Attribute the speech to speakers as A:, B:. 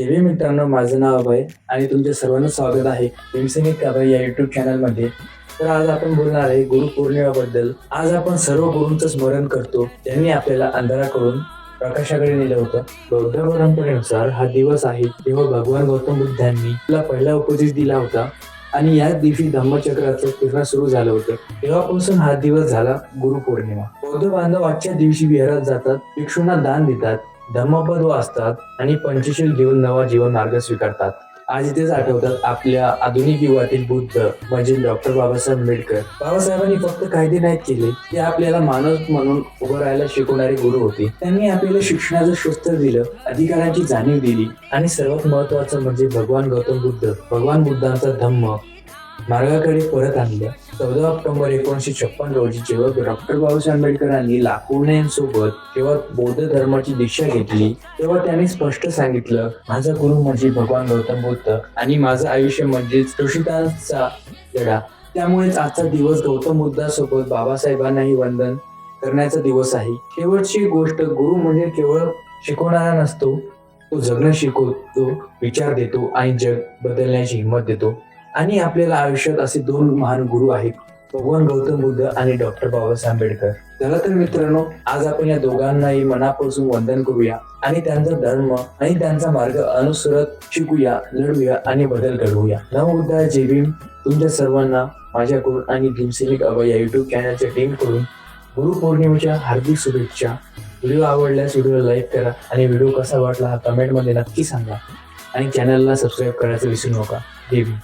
A: देवी मित्रांनो माझं नाव अभय आणि तुमचे सर्वांना स्वागत आहे भीमसेनिक अभय या युट्यूब चॅनलमध्ये तर आज आपण बोलणार आहे गुरुपौर्णिमाबद्दल आज आपण सर्व गुरूंचं स्मरण करतो. त्यांनी आपल्याला अंधाराकडून प्रकाशाकडे नेलं होतं. बौद्ध परंपरेनुसार हा दिवस आहे तेव्हा भगवान गौतम बुद्धांनी आपला पहिला उपदेश दिला होता. आणि याच दिवशी धम्मचक्राचं फिरणं सुरू झालं होतं. तेव्हापासून हा दिवस झाला गुरुपौर्णिमा बौद्ध बांधव आजच्या दिवशी विहारात जातात. भिक्षूंना दान देतात. धम्मपद वाचतात आणि पंचशील घेऊन नवा जीवन मार्ग स्वीकारतात. आज इथेच आठवतात आपल्या आधुनिक युगातील बुद्ध म्हणजे डॉक्टर बाबासाहेब आंबेडकर. बाबासाहेबांनी फक्त कायदे नाहीत केले ते आपल्याला माणूस म्हणून उभं राहायला शिकवणारे गुरु होते. त्यांनी आपल्याला शिक्षणाचं शस्त्र दिलं अधिकारांची जाणीव दिली. आणि सर्वात महत्वाचं म्हणजे भगवान गौतम बुद्ध भगवान बुद्धांचा धम्म. मार्गाकडे परत आणलं चौदा ऑक्टोबर एकोणीशे छप्पन रोजी जेव्हा डॉक्टर बाबासाहेब आंबेडकरांनी लाखोण्यांसोबत जेव्हा बौद्ध धर्माची दीक्षा घेतली तेव्हा त्यांनी स्पष्ट सांगितलं माझा गुरु म्हणजे भगवान गौतम बुद्ध आणि माझं आयुष्य म्हणजे तुषितांचा लढा. त्यामुळेच आजचा दिवस गौतम बुद्धासोबत बाबासाहेबांनाही वंदन करण्याचा दिवस आहे. शेवटची गोष्ट गुरु म्हणजे केवळ शिकवणारा नसतो. तो जगणं शिकवतो विचार देतो आणि जग बदलण्याची हिंमत देतो. आणि आपल्याला आयुष्यात असे दोन महान गुरु आहेत भगवान गौतम बुद्ध आणि डॉक्टर बाबासाहेब आंबेडकर. चला तर मित्रांनो आज आपण या दोघांनाही मनापासून वंदन करूया आणि त्यांचा धर्म आणि त्यांचा मार्ग अनुसरत शिकूया लढूया आणि बदल घडवूया. नवबुद्धा जे भीम. तुमच्या सर्वांना माझ्याकडून आणि भीमसेनिक अभय या युट्यूब चॅनलच्या टीम गुरु गुरुपौर्णिमेच्या हार्दिक शुभेच्छा. व्हिडिओ आवडल्यास व्हिडिओ लाईक करा आणि व्हिडिओ कसा वाटला हा कमेंटमध्ये नक्की सांगा. आणि चॅनलला सबस्क्राईब करायचं विसरू नका. जय भीम.